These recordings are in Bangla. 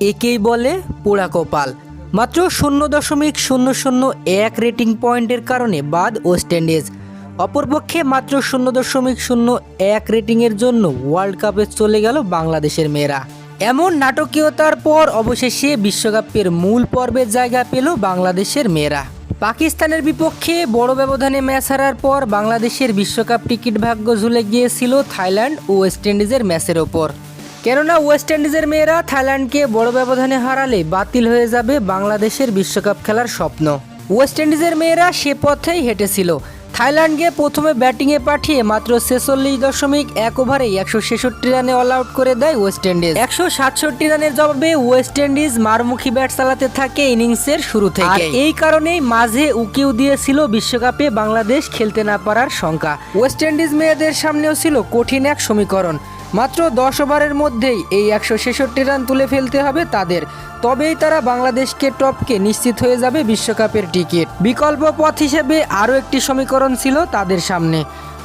একেই বলে পোড়া কপাল। মাত্র শূন্য দশমিক শূন্য শূন্য এক রেটিং পয়েন্টের কারণে বাদ ওয়েস্ট ইন্ডিজ অপরপক্ষে মাত্র শূন্য দশমিক শূন্য এক রেটিংয়ের জন্য ওয়ার্ল্ড কাপে চলে গেল বাংলাদেশের মেয়েরা। এমন নাটকীয়তার পর অবশেষে বিশ্বকাপের মূল পর্বে জায়গা পেল বাংলাদেশের মেয়েরা। পাকিস্তানের বিপক্ষে বড় ব্যবধানে ম্যাচ হারার পর বাংলাদেশের বিশ্বকাপ টিকিট ভাগ্য ঝুলে গিয়েছিল থাইল্যান্ড ও ওয়েস্ট ইন্ডিজের ম্যাচের ওপর। কেননা ওয়েস্ট ইন্ডিজের মেয়েরা থাইল্যান্ডকে বড় ব্যবধানে হারালে বাতিল হয়ে যাবে বাংলাদেশের বিশ্বকাপ খেলার স্বপ্ন। ওয়েস্ট ইন্ডিজের মেয়েরা সে পথেই হেঁটেছিল। থাইল্যান্ডকে প্রথমে ব্যাটিংয়ে পাঠিয়ে মাত্র ছেচল্লিশ দশমিক এক ওভারে একশো ছেষট্টি রানে অল আউট করে দেয় ওয়েস্ট ইন্ডিজ। একশো সাতষট্টি রানের জবাবে ওয়েস্ট ইন্ডিজ মারমুখী ব্যাট চালাতে থাকে ইনিংসের শুরু থেকে এই কারণেই মাঝে উকিও দিয়েছিল বিশ্বকাপে বাংলাদেশ খেলতে না পারার শঙ্কা। ওয়েস্ট ইন্ডিজ মেয়েদের সামনেও ছিল কঠিন এক সমীকরণ। মাত্র দশ ওভারের মধ্যেই এই একশো ছেষট্টি রান তুলে ফেলতে হবে তাদের। তবেই তারা বাংলাদেশকে টপকে নিশ্চিত হয়ে যাবে বিশ্বকাপের টিকিট। বিকল্প পথ হিসেবে আরও একটি সমীকরণ ছিল তাদের সামনে।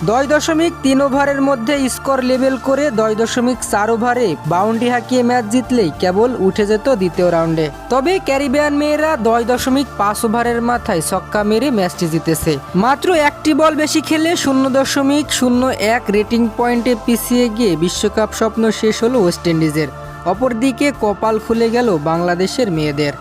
দশ দশমিক তিন ওভারের মধ্যে স্কোর লেভেল করে দশ দশমিক চার ওভারে বাউন্ডারি হাঁকিয়ে ম্যাচ জিতলেই কেবল উঠে যেত দ্বিতীয় রাউন্ডে। তবে ক্যারিবিয়ান মেয়েরা দশ দশমিক পাঁচ ওভারের মাথায় ছক্কা মেরে ম্যাচটি জিতেছে। মাত্র একটি বল বেশি খেলে শূন্য দশমিক শূন্য এক রেটিং পয়েন্টে পিছিয়ে গিয়ে বিশ্বকাপ স্বপ্ন শেষ হলো ওয়েস্ট ইন্ডিজের। অপরদিকে কপাল খুলে গেল বাংলাদেশের মেয়েদের।